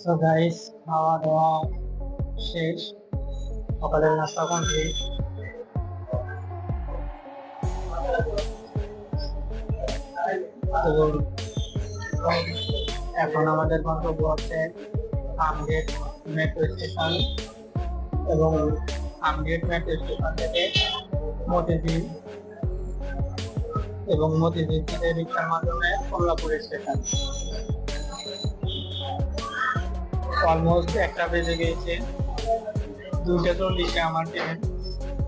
So guys খাওয়া দাওয়া শেষ। সকালের নাস্তা কমপ্লিট এখন আমাদের গন্তব্য হচ্ছে আমগেট মেট্রো স্টেশন এবং আমগেট মেট্রো স্টেশন থেকে মতিঝিল। এবং মতিঝিল রিক্সার মাধ্যমে কমলাপুর স্টেশন অলমোস্ট একটা বেজে গিয়েছে দুইটা চল্লিশে আমার ট্রেন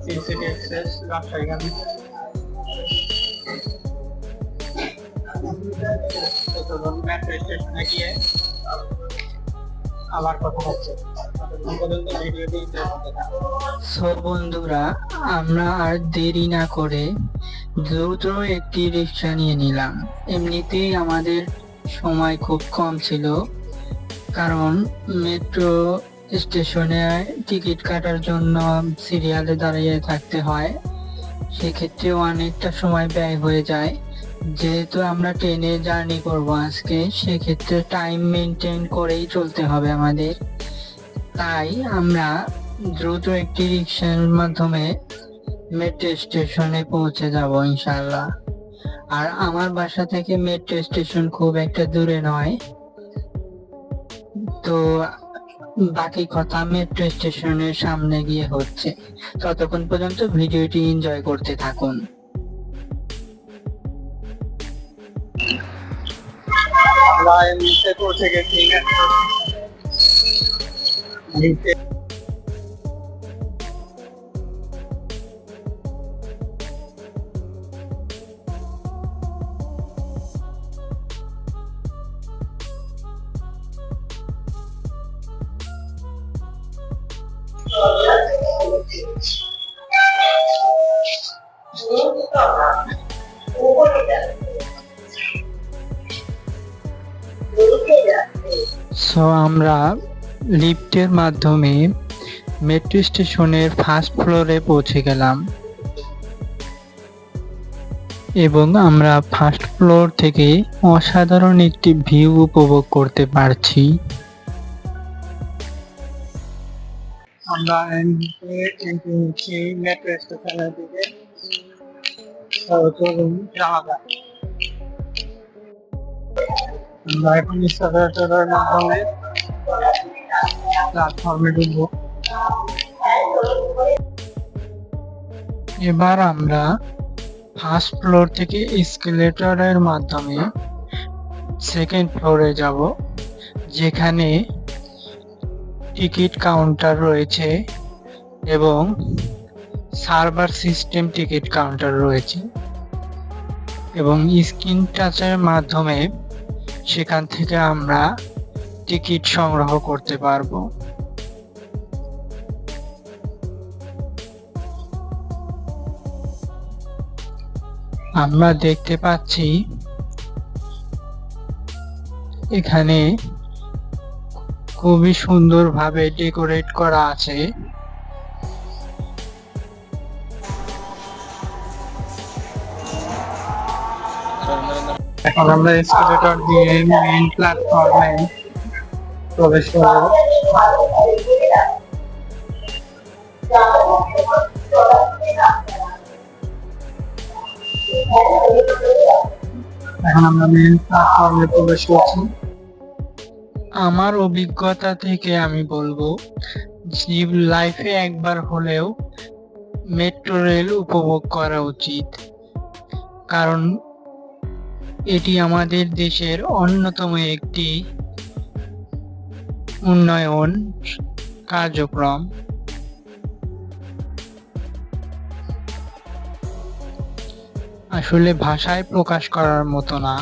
তিন সিটি এক্সপ্রেস রাজশাহীগামী মেট্রো স্টেশনে গিয়ে আবার কথা হচ্ছে। সো বন্ধুরা, আমরা আর দেরি না করে দ্রুত একটি রিক্সা নিয়ে নিলাম। এমনিতেই আমাদের সময় খুব কম ছিল, কারণ মেট্রো স্টেশনে টিকিট কাটার জন্য সিরিয়ালে দাঁড়িয়ে থাকতে হয়। সেক্ষেত্রে অনেকটা সময় ব্যয় হয়ে যায়। যেহেতু আমরা ট্রেনে জার্নি করব আজকে, সেক্ষেত্রে টাইম মেনটেন করেই চলতে হবে আমাদের। তাই আমরা দ্রুত একটি রিক্সার মাধ্যমে মেট্রো স্টেশনে পৌঁছে যাব ইনশাল্লাহ আর আমার বাসা থেকে মেট্রো স্টেশন খুব একটা দূরে নয়। তো বাকি কথা মেট্রো স্টেশনের সামনে গিয়ে হচ্ছে। ততক্ষণ পর্যন্ত ভিডিওটি এনজয় করতে থাকুন। আমরা এমনিতে পৌঁছে গেছি লিফটের মাধ্যমে মেট্রো স্টেশনের ফার্স্ট ফ্লোরে পৌঁছে গেলাম। এবং আমরা ফার্স্ট ফ্লোর থেকে অসাধারণ একটি ভিউ উপভোগ করতে পারছি। আমরা এখন মাধ্যমে প্ল্যাটফর্মে ঢুকবো। এবার আমরা ফার্স্ট ফ্লোর থেকে এসকেলেটরের মাধ্যমে সেকেন্ড ফ্লোরে যাব, যেখানে টিকিট কাউন্টার রয়েছে এবং সার্ভার সিস্টেম টিকিট কাউন্টার রয়েছে এবং স্ক্রিন টাচের মাধ্যমে সেখান থেকে আমরা টিকিট সংগ্রহ করতে পারব। আমরা দেখতে পাচ্ছি এখানে খুবই সুন্দরভাবে ডেকোরেট করা আছে। এখন আমরা এসকেলেটর দিয়ে মেইন প্ল্যাটফর্মে প্রবেশ আমার অভিজ্ঞতা থেকে আমি বলব, জীব লাইফে একবার হলেও মেট্রো রেল উপভোগ করা উচিত। কারণ এটি আমাদের দেশের অন্যতম একটি উন্নয়ন কার্যক্রম। আসলে ভাষায় প্রকাশ করার মতো না।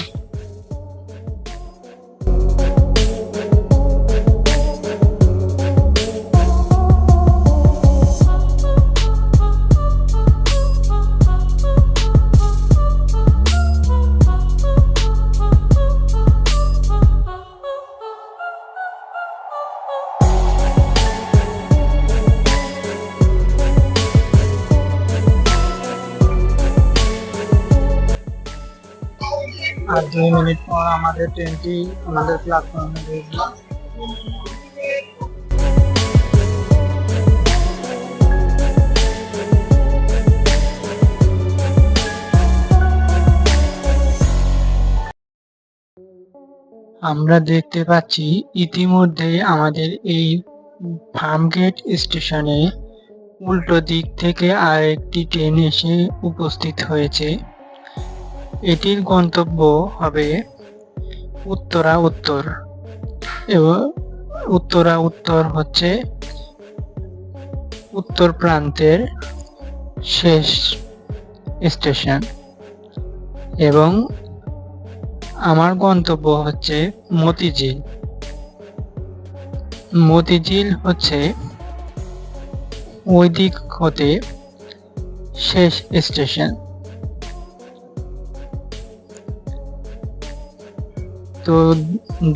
আমাদের ট্রেনটি আমাদের প্ল্যাটফর্মে ঢুকবে আমরা দেখতে পাচ্ছি ইতিমধ্যে আমাদের এই ফার্মগেট স্টেশনে উল্টো দিক থেকে আরেকটি ট্রেন এসে উপস্থিত হয়েছে। এটির গন্তব্য হবে উত্তরা উত্তর। এবং, উত্তরা উত্তর হচ্ছে উত্তর প্রান্তের শেষ স্টেশন এবং আমার গন্তব্য হচ্ছে মতিঝিল। মতিঝিল হচ্ছে ওই দিক হতে শেষ স্টেশন। তো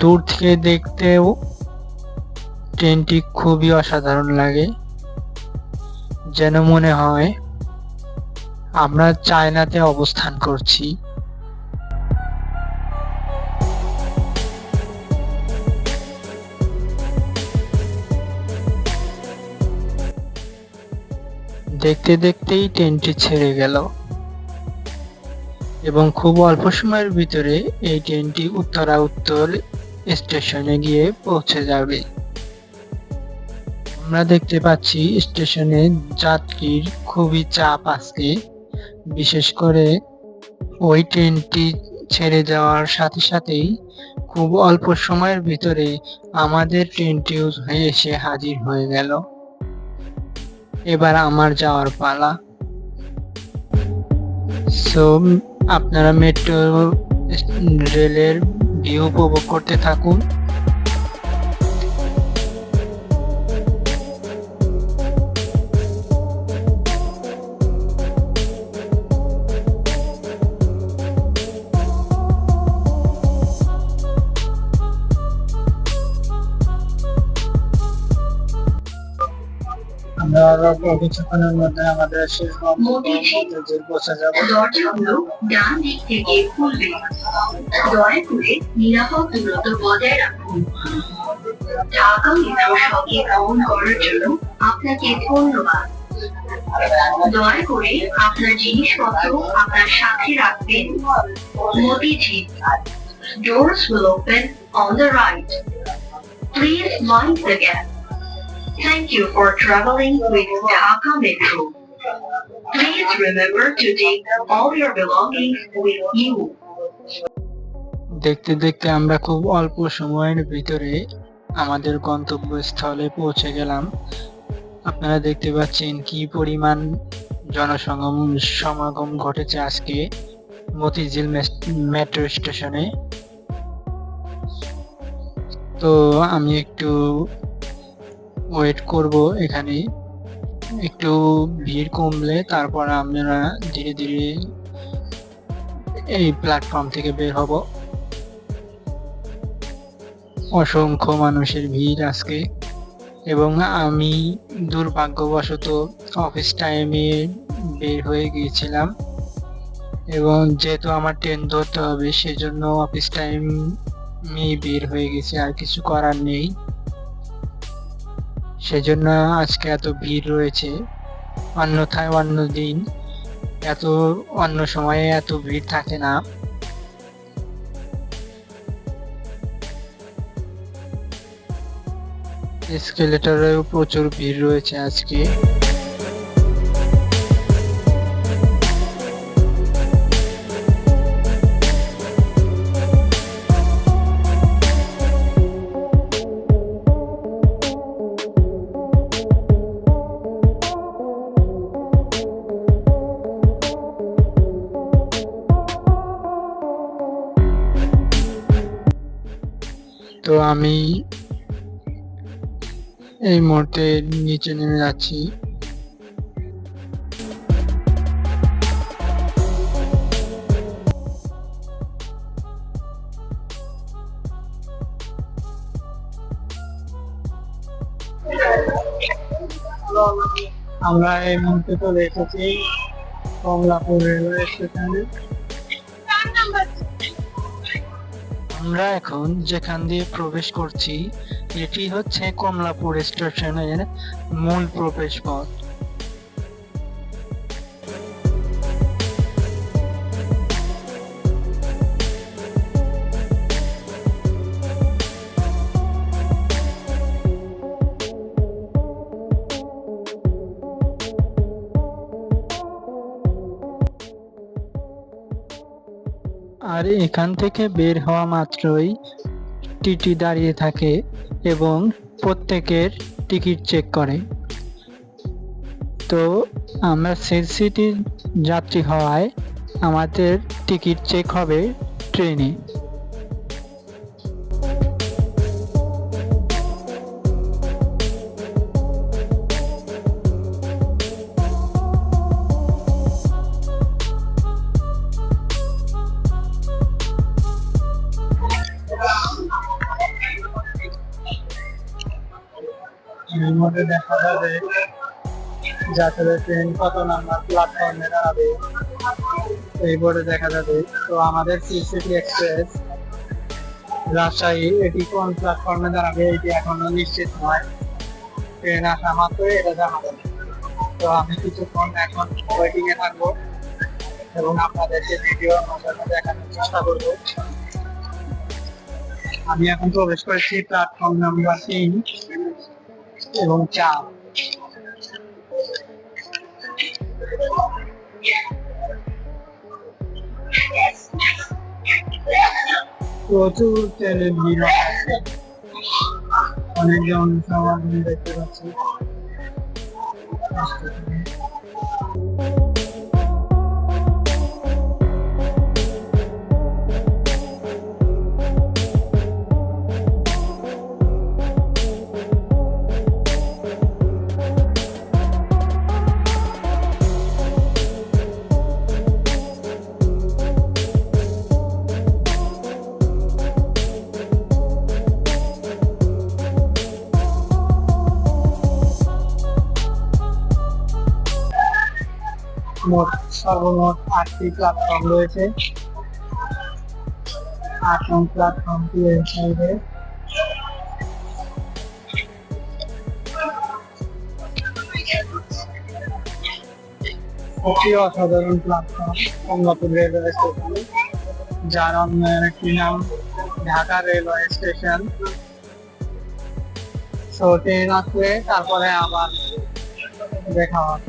দূর থেকে দেখতেও ট্রেনটি খুবই অসাধারণ লাগে, যেন মনে হয় আমরা চায়নাতে অবস্থান করছি। দেখতে দেখতেই ট্রেনটি ছেড়ে গেল। এবং খুব অল্প সময়ের ভিতরে এই ট্রেনটি উত্তরা উত্তর স্টেশনে গিয়ে পৌঁছে যাবে। আমরা দেখতে পাচ্ছি স্টেশনে যাত্রীর খুবই চাপ আজকে বিশেষ করে ওই ট্রেনটি ছেড়ে যাওয়ার সাথে সাথেই খুব অল্প সময়ের ভিতরে আমাদের ট্রেনটিও হয়ে এসে হাজির হয়ে গেল। এবার আমার যাওয়ার পালা। সো আপনারা মেট্রো রেলের ভিউ উপভোগ করতে থাকুন। আমরা কিছুক্ষণের মধ্যে আমাদের শেষ গন্তব্যে পৌঁছে যাব দরজাগুলো ডান দিক থেকে খুলবে দয়া করে নিরাপদ দূরত্ব বজায় রাখুন ঢাকা মেট্রোর সঙ্গে ভ্রমণ করার জন্য আপনাকে ধন্যবাদ দয়া করে আপনার জিনিসপত্র আপনার সাথে রাখবেন Motijheel Doors will open on the right. Please mind the gap. Thank you for traveling with Dhaka Metro. Please remember to take all your belongings with you. দেখতে দেখতে আমরা খুব অল্প সময়ের ভিতরে আমাদের গন্তব্যস্থলে পৌঁছে গেলাম আপনারা দেখতে পাচ্ছেন কি পরিমাণ জনসমাগম সমাগম ঘটেছে আজকে মতিঝিল মেট্রো স্টেশনে তো আমি একটু ওয়েট করব এখানে একটু ভিড় কমলে তারপর আমরা ধীরে ধীরে এই প্ল্যাটফর্ম থেকে বের হব। অসংখ্য মানুষের ভিড় আজকে এবং আমি দুর্ভাগ্যবশত অফিস টাইমে বের হয়ে গিয়েছিলাম এবং যেহেতু আমার ট্রেন ধরতে হবে, সেজন্য অফিস টাইমে বের হয়ে গেছে, আর কিছু করার নেই। সেজন্য আজকে এত ভিড় রয়েছে। অন্যথায় অন্য দিন এত অন্য সময়ে এত ভিড় থাকে না। এসকেলেটরেও প্রচুর ভিড় রয়েছে আজকে। তো আমি এই মুহূর্তে নিচে নেমে যাচ্ছি। আমরা এই মুহূর্তে চলে এসেছি কমলাপুর রেলওয়ে স্টেশনে। আমরা এখন যেখান দিয়ে প্রবেশ করছি এটি হচ্ছে কমলাপুর স্টেশনের মূল প্রবেশ পথ। এখান থেকে বের হওয়া মাত্রই টিটি দাঁড়িয়ে থাকে এবং প্রত্যেকের টিকিট চেক করে। তো আমরা সিটির যাত্রী হওয়ায় আমাদের টিকিট চেক হবে ট্রেনে। মধ্যে দেখা যাবে যাত্রা ট্রেন কত নাম্বার প্ল্যাটফর্মে দাঁড়াবে এই বোর্ডে দেখা যাবে। তো আমাদের সিটি এক্সপ্রেস রাজশাহী, এটি কোন প্ল্যাটফর্মে দাঁড়াবে এটি এখনও নিশ্চিত নয়। ট্রেন আসা মাত্রই এটা জানা যাবে। তো আমি কিছুক্ষণ এখন ওয়েটিং এ থাকব এবং আপনাদেরকে ভিডিও মাধ্যমে দেখানোর চেষ্টা করব। আমি এখন প্রবেশ করেছি প্ল্যাটফর্ম নাম্বার তিন। এবং চা প্রচুর ট্রেনের ভিড় আছে অনেকজন সামান দেখতে পাচ্ছি সর্বমোট আটটি প্ল্যাটফর্ম রয়েছে। আট নং প্ল্যাটফর্মটি এই অতি অসাধারণ প্ল্যাটফর্ম কমলাপুর রেলওয়ে স্টেশন যার অন্য একটি নাম ঢাকা রেলওয়ে স্টেশন তো ট্রেন আসলে তারপরে আবার দেখা হবে।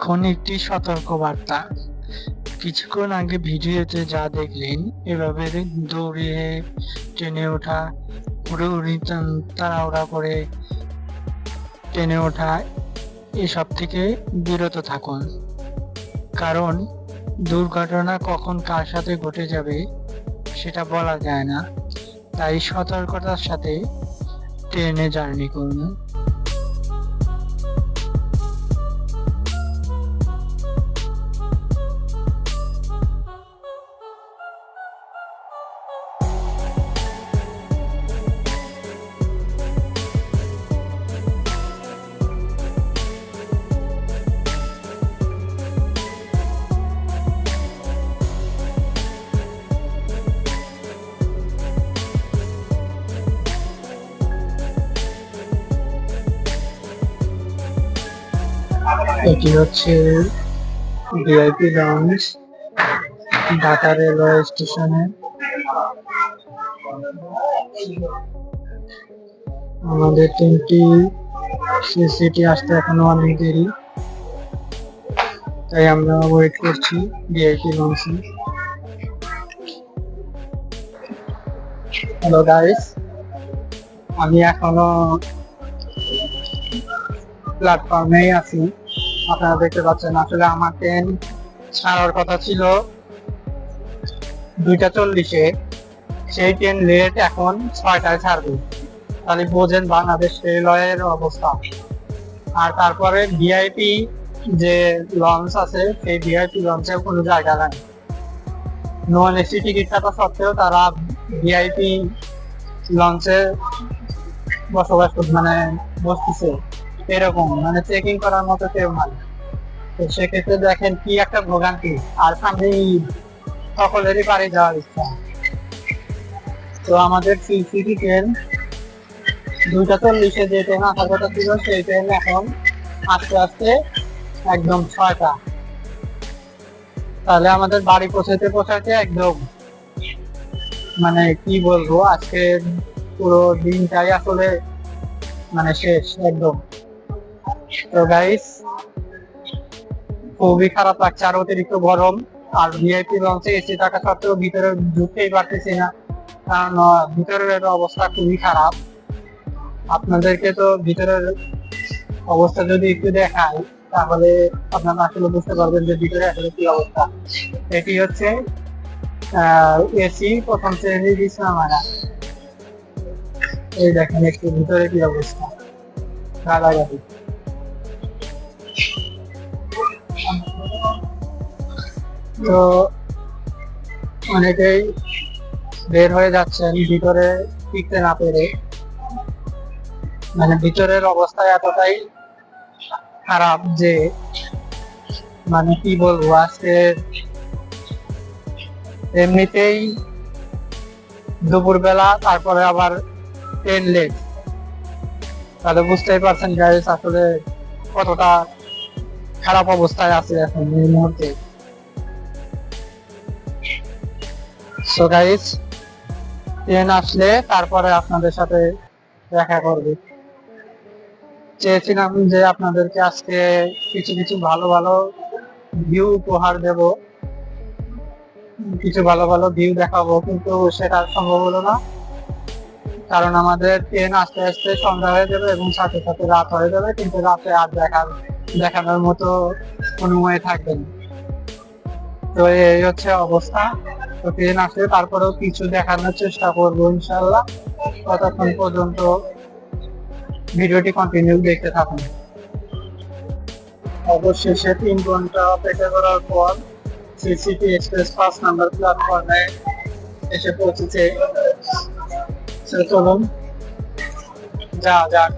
এখন একটি সতর্ক বার্তা কিছুক্ষণ আগে ভিডিওতে যা দেখলেন, এভাবে দৌড়িয়ে ট্রেনে ওঠা উড়ে উড়ি করে ট্রেনে ওঠা, এসব থেকে বিরত থাকুন। কারণ দুর্ঘটনা কখন কার সাথে ঘটে যাবে, সেটা বলা যায় না। তাই সতর্কতার সাথে ট্রেনে জার্নি করুন। এটি হচ্ছে ভিআইপি লঞ্চ ঢাকা রেলওয়ে স্টেশনে। আমাদের তিনটি সিসিটি আসতে এখনও অনেক দেরি, তাই আমরা ওয়েট করছি ভিআইপি লঞ্চে হ্যালো গাইস আমি এখনও প্ল্যাটফর্মেই আছি। আপনারা দেখতে পাচ্ছেন। আসলে আমার ট্রেন ছাড়ার কথা ছিল দুইটা চল্লিশে। সেই ট্রেন লেট এখন ছয়টায় ছাড়বে। তাহলে বোঝেন বাংলাদেশ রেলওয়ের অবস্থা। আর তারপরে ভিআইপি যে লঞ্চ আছে, সেই ভিআইপি লঞ্চে কোনো জায়গা নাই। নন এসি টিকিট কাটা সত্ত্বেও তারা ভিআইপি লঞ্চে বসবাস মানে বসতেছে। এরকম মানে চেকিং করার মতো কেউ নাই। তো সেক্ষেত্রে দেখেন কি একটা ভোগান্তি আর সামনে সকলেরই বাড়ি যাওয়ার ইচ্ছা। তো আমাদের সিসিটি ট্রেন দুইটা চল্লিশে যে ট্রেন আসার কথা ছিল, সেই ট্রেন এখন আস্তে আস্তে একদম ছয়টা। তাহলে আমাদের বাড়ি পৌঁছাতে পৌঁছাতে একদম মানে কি বলব আজকে পুরো দিনটাই আসলে মানে শেষ, একদম। তো গাইস খুবই খারাপ লাগছে। আর অতিরিক্ত গরম আর ভিআইপি লঞ্চে এসি থাকা সত্ত্বেও ভিতরে ঢুকতেই পারতেছি না। কারণ ভিতরের অবস্থা খুবই খারাপ। আপনাদেরকে তো ভিতরের অবস্থা যদি একটু দেখাই, তাহলে আপনারা আসলে বুঝতে পারবেন যে ভিতরে আসলে কি অবস্থা। এটি হচ্ছে এসি প্রথম শ্রেণির বিছনামারা এই দেখেন একটু ভিতরে কি অবস্থা। গালাগালি তো অনেকেই বের হয়ে যাচ্ছেন ভিতরে টিকতে না পেরে। মানে ভিতরের অবস্থা এতটাই খারাপ যে মানে কি বলব, আজকে এমনিতেই দুপুরবেলা, তারপরে আবার ট্রেন লেট তাহলে বুঝতেই পারছেন গাইস আসলে কতটা খারাপ অবস্থায় আছে এখন এই মুহূর্তে। সো গাইস ট্রেন আসলে তারপরে আপনাদের সাথে দেখা করবে। চেয়েছিলাম যে আপনাদেরকে আজকে কিছু কিছু ভালো ভালো ভিউ উপহার দেব। কিছু ভালো ভালো ভিউ দেখাবো, কিন্তু সেটা সম্ভব হলো না। কারণ আমাদের ট্রেন আস্তে আস্তে সন্ধ্যা হয়ে যাবে এবং সাথে সাথে রাত হয়ে যাবে, কিন্তু রাতে আর দেখার দেখানোর মতো অনুময় থাকবে না। তো এই হচ্ছে অবস্থা। ট্রেন আসলে তারপরেও কিছু দেখানোর চেষ্টা করব ইনশাল্লাহ। ততক্ষণ পর্যন্ত ভিডিওটি কন্টিনিউ দেখতে থাকুন। অবশেষে তিন ঘণ্টা অপেক্ষা করার পর সিসিটি এক্সপ্রেস পাঁচ নাম্বার প্ল্যাটফর্মে এসে পৌঁছেছে। চলুন, যা যাক।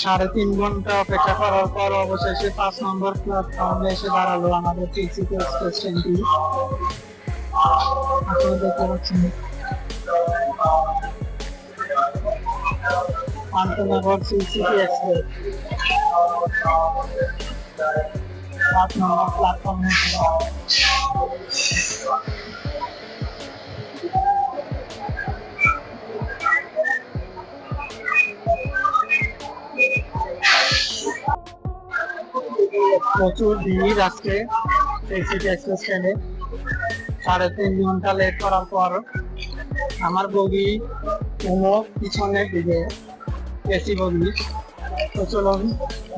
সাড়ে তিন ঘণ্টা অপেক্ষা করার পর অবশেষে পাঁচ নম্বর প্ল্যাটফর্মে এসে দাঁড়াল আমাদের টিসিপি এক্সপ্রেস ট্রেনটি আপনারা দেখতে পাচ্ছেন। আন্তনগর সিসিটি এক্সপ্রেস পাঁচ নম্বর প্ল্যাটফর্মে প্রচুর ভিড় আজকে এই সিটি এক্সপ্রেস ট্রেনে সাড়ে তিন ঘণ্টা লেট করার পর আমার বগি কোনো পিছনের দিকে এসি বগি। তো চলুন,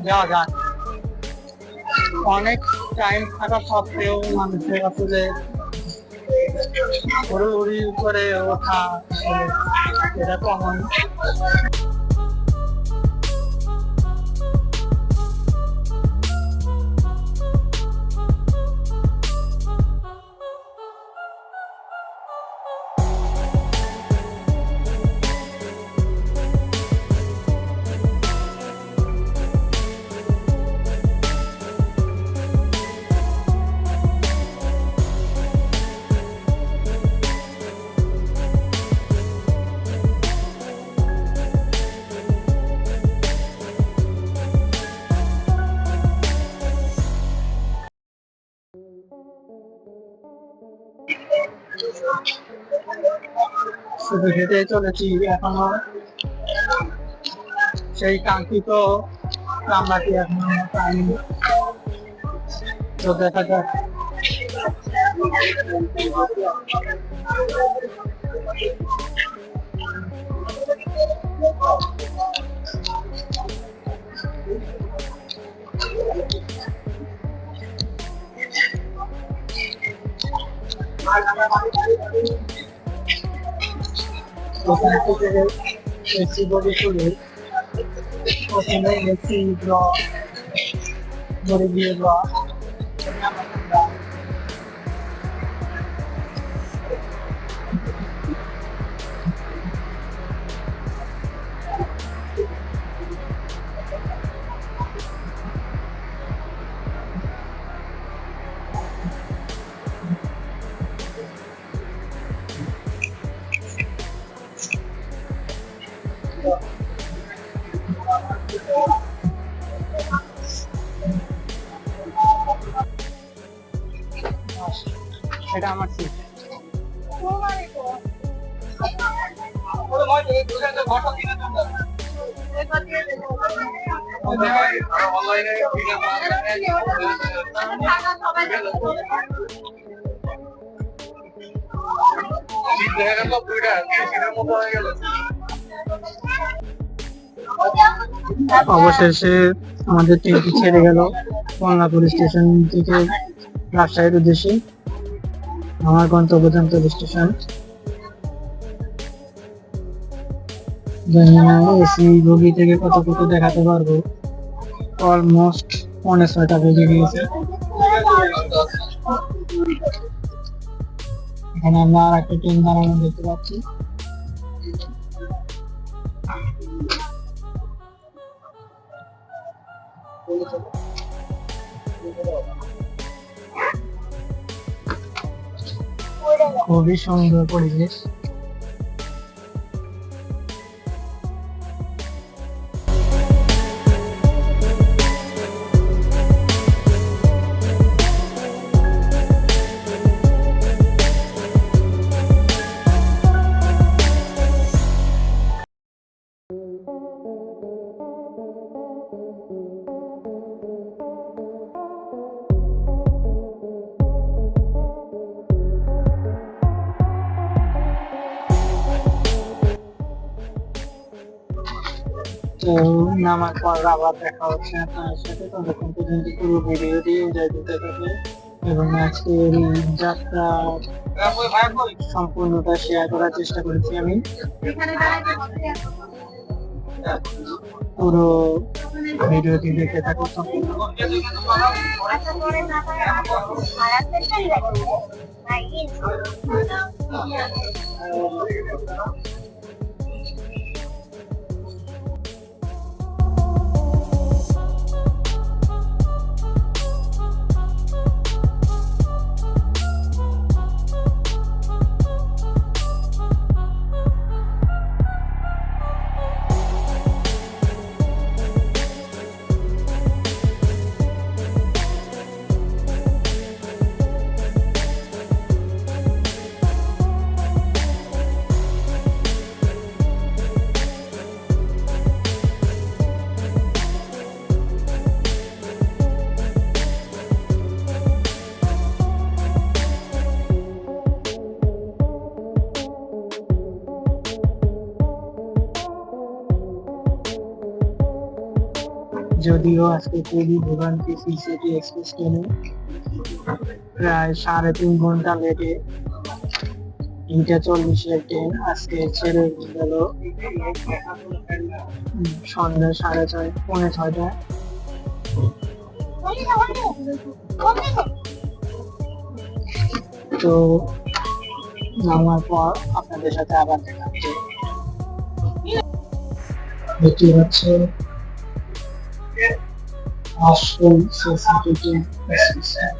যাওয়া যাক। অনেক টাইম থাকা সত্ত্বেও মানুষের আসলে হুড়ি করে ওঠা, এটা কমন শুধু হেঁটে চলেছি এখনও সেই কাঙ্ক্ষিত কামরাটি এখনও পাইনি তো দেখা যাক ওখান থেকে এসি বডি করে বডি দিয়ে ড্র এটা আমার সিট অবশেষে আমাদের ট্রেনটি ছেড়ে গেল। কমলাপুর স্টেশন থেকে রাজশাহীর উদ্দেশ্যে। আমার গন্তব্য গন্তব্যগন্তব্য স্টেশন জানি না এসি বগি থেকে কতটুকু দেখাতে পারব। অলমোস্ট পৌনে ছয়টা বেজে গিয়েছে। এখানে আমরা আর একটা ট্রেন দাঁড়ানো দেখতে পাচ্ছি। খুবই সুন্দর পরিবেশ। তো নামার পর আবার দেখা হচ্ছে আপনার সাথে, ততক্ষণ পুরো ভিডিওটি এনজয় এবং আজকের যাত্রা সম্পূর্ণটা শেয়ার করার চেষ্টা করেছি আমি। পুরো ভিডিওটি দেখে থাকুন। সম্পূর্ণ যদিও আজকে খুবই ভোগান্তি সিসিটি এক্সপ্রেস ট্রেনে প্রায় সাড়ে তিন ঘণ্টা লেটে তিনটা চল্লিশের ট্রেন আজকে ছেড়ে গেল। সন্ধ্যা সাড়ে ছয়, পৌনে ছয়টায়। তো নামার পর আপনাদের সাথে আবার দেখা এটি হচ্ছে আসল সিসিটিভি সিস্টেম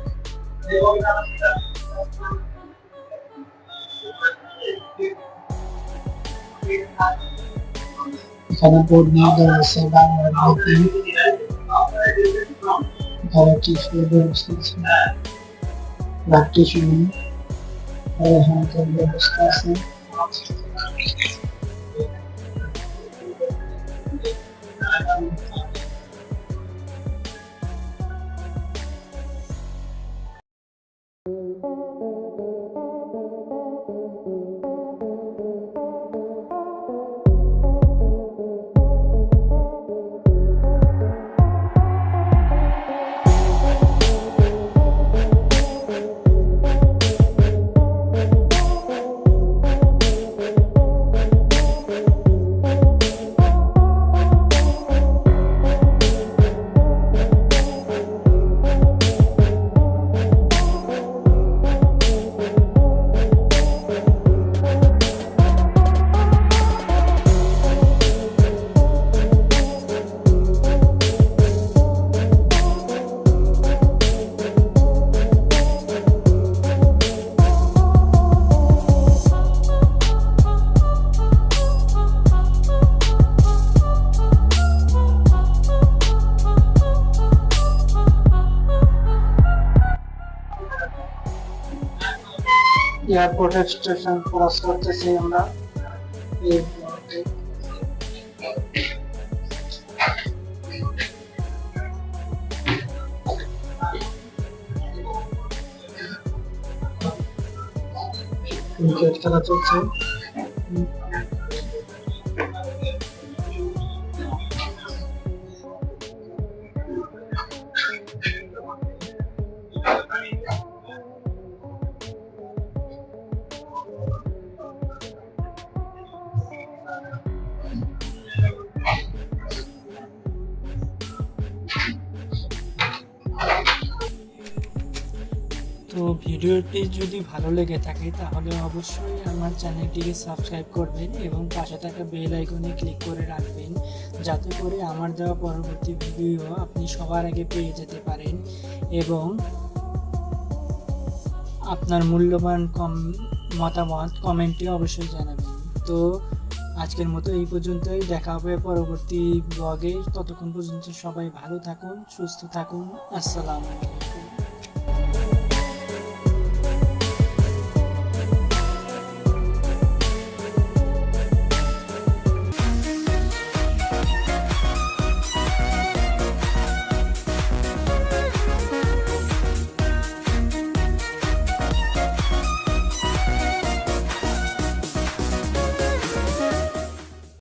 এখানে বোর্ড নিয়ে দেওয়া আছে বাংলা লিপি এখানে টিস্যুর ব্যবস্থা আছে ব্লাড টিস্যু নেই হ্যান্ডের ব্যবস্থা আছে এয়ারপোর্টের স্টেশন ক্রস করতেছি আমরা এই। ক্রিকেট খেলা চলছে ভিডিওটি যদি ভালো লেগে থাকে, তাহলে অবশ্যই আমার চ্যানেলটিকে সাবস্ক্রাইব করবেন এবং পাশে থাকা বেল আইকনে ক্লিক করে রাখবেন, যাতে করে আমার দেওয়া পরবর্তী ভিডিও আপনি সবার আগে পেয়ে যেতে পারেন এবং আপনার মূল্যবান কম, মতামত কমেন্টে অবশ্যই জানাবেন। তো আজকের মতো এই পর্যন্তই, দেখা হবে পরবর্তী ব্লগে ততক্ষণ পর্যন্ত সবাই ভালো থাকুন, সুস্থ থাকুন। আসসালামু আলাইকুম।